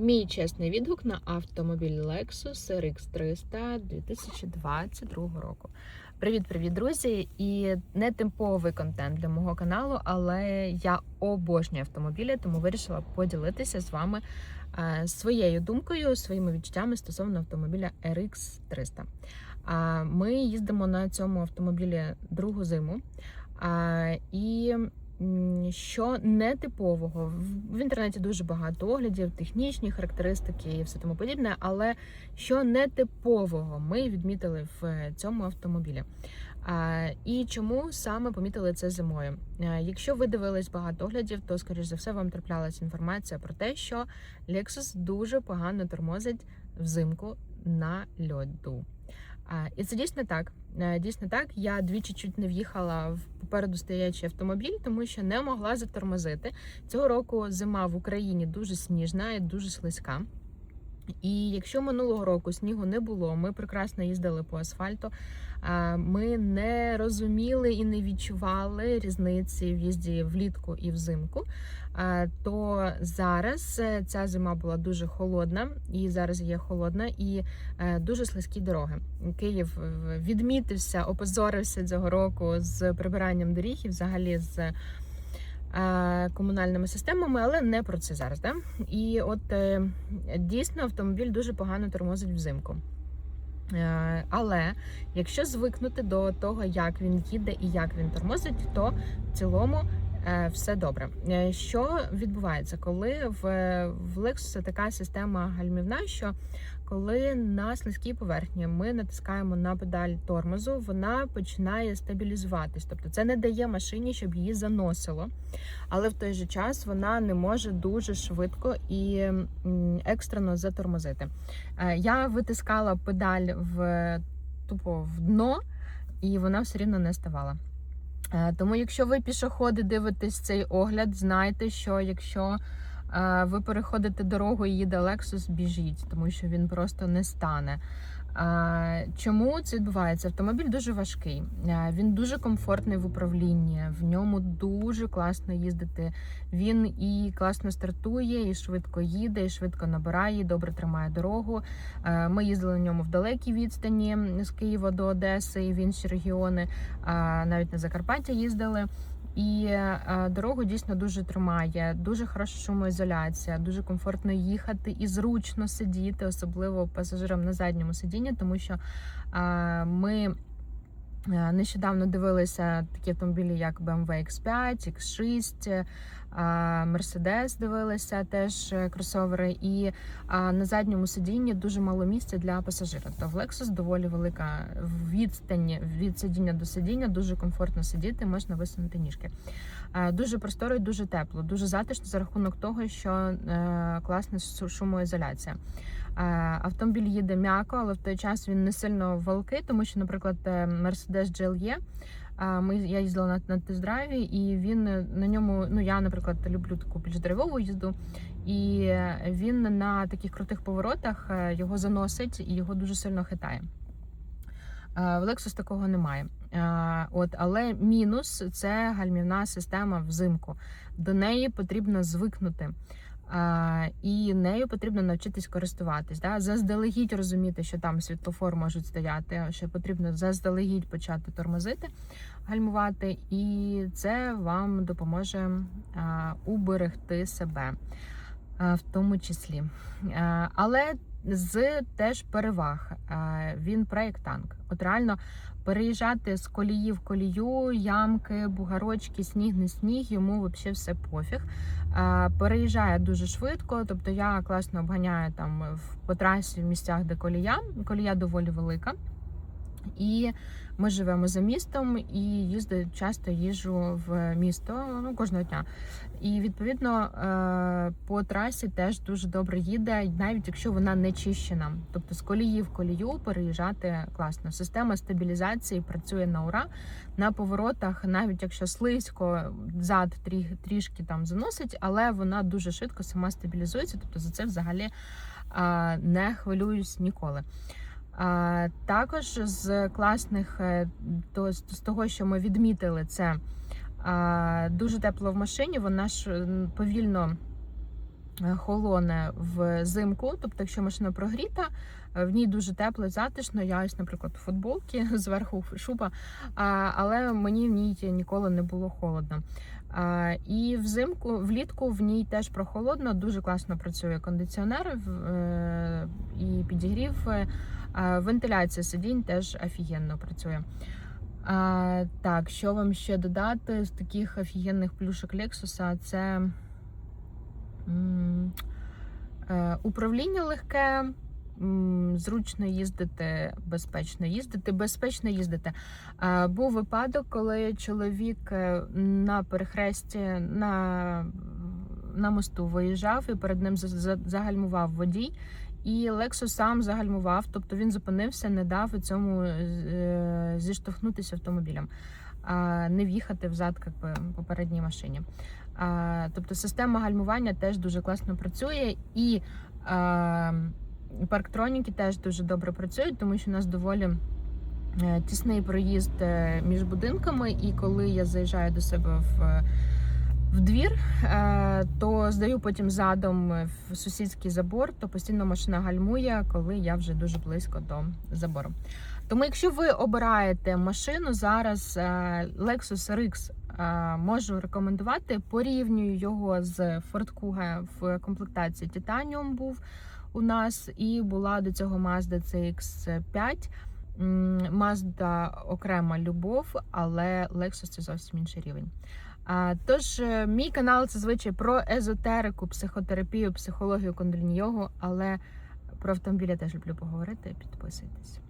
Мій чесний відгук на автомобіль Lexus RX 300 2022 року. Привіт-привіт, друзі! І не типовий контент для мого каналу, але я обожнюю автомобілі, тому вирішила поділитися з вами е, своєю думкою, своїми відчуттями стосовно автомобіля RX 300. Ми їздимо на цьому автомобілі другу зиму. І що нетипового, в- інтернеті дуже багато оглядів, технічні характеристики і все тому подібне. Але що нетипового ми відмітили в е, цьому автомобілі. І чому саме помітили це зимою? Якщо ви дивились багато оглядів, то скоріш за все вам траплялася інформація про те, що Lexus дуже погано тормозить взимку на льоду. І це дійсно так. Е, Дійсно так. Я двічі чуть не в'їхала в попереду стоячий автомобіль, тому що не могла затормозити. Цього року зима в Україні дуже сніжна і дуже слизька. І якщо минулого року снігу не було, ми прекрасно їздили по асфальту. Ми не розуміли і не відчували різниці в їзді влітку і взимку. То зараз е, ця зима була дуже холодна, і зараз є холодна, і е, дуже слизькі дороги. Київ е, відмітився, опозорився цього року з прибиранням доріг і взагалі з комунальними системами, але не про це зараз. Да? І от е, дійсно автомобіль дуже погано тормозить взимку. Е, Але якщо звикнути до того, як він їде і як він тормозить, то в цілому е, все добре. Е, Що відбувається, коли в, в Lexus така система гальмівна, що коли на слизькій поверхні ми натискаємо на педаль тормозу, вона починає стабілізуватись. Тобто це не дає машині, щоб її заносило, але в той же час вона не може дуже швидко і екстрено затормозити. Е, Я витискала педаль в тупо в дно, і вона все рівно не ставала. Е, Тому, якщо ви пішоходи дивитесь цей огляд, знайте, що якщо е, ви переходите дорогу і їде Lexus, біжіть, тому що він просто не стане. Чому це відбувається? Автомобіль дуже важкий, він дуже комфортний в управлінні, в ньому дуже класно їздити. Він і класно стартує, і швидко їде, і швидко набирає, і добре тримає дорогу. Ми їздили на ньому в далекій відстані з Києва до Одеси і в інші регіони, навіть на Закарпаття їздили. І е, дорогу дійсно дуже тримає, дуже хороша шумоізоляція, дуже комфортно їхати і зручно сидіти, особливо пасажирам на задньому сидінні, тому що е, ми е, нещодавно дивилися такі автомобілі, як BMW X5, X6, Mercedes дивилися теж е, кросовери, і на задньому сидінні дуже мало місця для пасажира. То в Lexus доволі велика відстань від сидіння до сидіння, дуже комфортно сидіти, можна висунути ніжки. Е, Дуже просторо і дуже тепло, дуже затишно за рахунок того, що е, класна шумоізоляція. Автомобіль їде м'яко, але в той час він не сильно валкий, тому що, наприклад, Mercedes GLE, ми я їздила на, на тест-драйві, і він е, на ньому. Ну я, наприклад, люблю таку більш драйвову їзду, і він на таких крутих поворотах е, його заносить і його дуже сильно хитає. Е, В Lexus такого немає. От, але мінус це гальмівна система взимку. До неї потрібно звикнути. І нею потрібно навчитись користуватись. Да? Заздалегідь розуміти, що там світлофор можуть стояти, що потрібно заздалегідь почати тормозити, гальмувати, і це вам допоможе уберегти себе в тому числі. Але з теж переваг він проєктанк. От реально переїжджати з колії в колію, ямки, бугарочки, сніг, не сніг, йому взагалі все пофіг. Переїжджає дуже швидко, тобто я класно обганяю там по трасі в місцях, де колія. Колія доволі велика. І ми живемо за містом і їздю, часто їжджу в місто ну, кожного дня. І відповідно е, по трасі теж дуже добре їде, навіть якщо вона не чищена. Тобто з колії в колію переїжджати класно. Система стабілізації працює на ура. На поворотах, навіть якщо слизько, зад трі, трішки там заносить, але вона дуже швидко сама стабілізується. Тобто за це взагалі е, не хвилююсь ніколи. А, також з класних, е, то, з того, що ми відмітили, це а, дуже тепло в машині. Вона ж повільно е, холоне взимку. Тобто, якщо машина прогріта, в ній дуже тепло і затишно. Я ось, наприклад, у футболці зверху шуба, але мені в ній ніколи не було холодно. І взимку, влітку в ній теж прохолодно, дуже класно працює кондиціонер е, і підігрів. е, Вентиляція сидінь теж офігенно працює. А, так, що вам ще додати з таких офігенних плюшок Lexus? Це м, е, управління легке, зручно їздити, безпечно їздити, безпечно їздити. Був випадок, коли чоловік е, на перехресті на, на мосту виїжджав і перед ним за- за- загальмував водій. І Лексус сам загальмував, тобто він зупинився, не дав цьому е, зіштовхнутися автомобілем, не в'їхати взад как би, попередній машині. Тобто система гальмування теж дуже класно працює, і а, парктроніки теж дуже добре працюють, тому що у нас доволі е, тісний проїзд е, між будинками, і коли я заїжджаю до себе в. В двір, е, то здаю потім задом в сусідський забор, то постійно машина гальмує, коли я вже дуже близько до забору. Тому, якщо ви обираєте машину зараз, Lexus RX можу рекомендувати. Порівнюю його з Ford Kuga в комплектації Titanium був у нас, і була до цього Mazda CX-5. М, Mazda окрема любов, але Lexus це зовсім інший рівень. Тож, е, мій канал це звичай про езотерику, психотерапію, психологію, йогу, але про автомобілі теж люблю поговорити. Підписуйтесь.